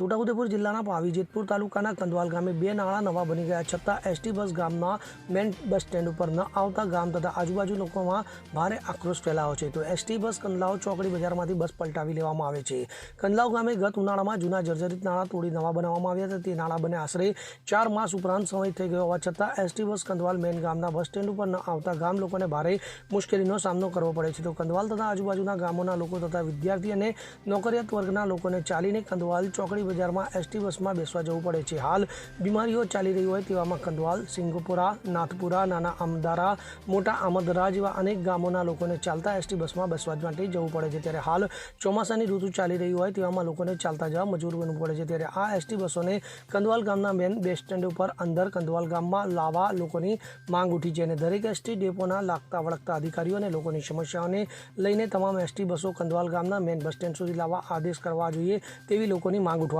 છોટાઉદેપુર જિલ્લાના પાવી જેતપુર તાલુકાના કંદવાલ ગામે બે નાળા નવા બની ગયા છતાં એસટી બસ ગામના મેન બસ સ્ટેન્ડ ઉપર ન આવતા ગામ તથા આજુબાજુ લોકોમાં ભારે આક્રોશ ફેલાયો છે. તો એસટી બસ કંદલાવ ચોકડી બજારમાંથી બસ પલટાવી લેવામાં આવે છે. કંદલાવ ગામે ગત ઉનાળામાં જૂના જર્જરિત નાળા તોડી નવા બનાવવામાં આવ્યા હતા. તે નાળા બને આશરે ચાર માસ ઉપરાંત સમય થઈ ગયો હોવા છતાં એસટી બસ કંદવાલ મેન ગામના બસ સ્ટેન્ડ ઉપર ન આવતા ગામ લોકોને ભારે મુશ્કેલીનો સામનો કરવો પડે છે. તો કંદવાલ તથા આજુબાજુના ગામોના લોકો તથા વિદ્યાર્થી અને નોકરિયાત વર્ગના લોકોને ચાલીને કંદવાલ ચોકડી બજારમાં એસટી બસમાં બેસવા જવું પડે છે. હાલ બીમારીઓ ચાલી રહી હોય તેવામાં કંદવાલ સિંગપુરા, નાથપુરા, નાના અમદારા મોટા આમદરા જેવા અનેક ગામોના લોકોને ચાલતા એસટી બસમાં બેસવા માટે જવું પડે છે. ત્યારે હાલ ચોમાસાની ઋતુ ચાલી રહી હોય તેવામાં લોકોને ચાલતા જવા મજૂર બનવું પડે છે. ત્યારે આ એસટી બસોને કંદવાલ ગામના મેન બસ સ્ટેન્ડ ઉપર અંદર કંદવાલ ગામમાં લાવવા લોકોની માંગ ઉઠી છે અને દરેક એસટી ડેપોના લાગતા વળગતા અધિકારીઓ અને લોકોની સમસ્યાઓને લઈને તમામ એસટી બસો કંદવાલ ગામના મેન બસ સ્ટેન્ડ સુધી લાવવા આદેશ કરવા જોઈએ તેવી લોકોની માંગ ઉઠવા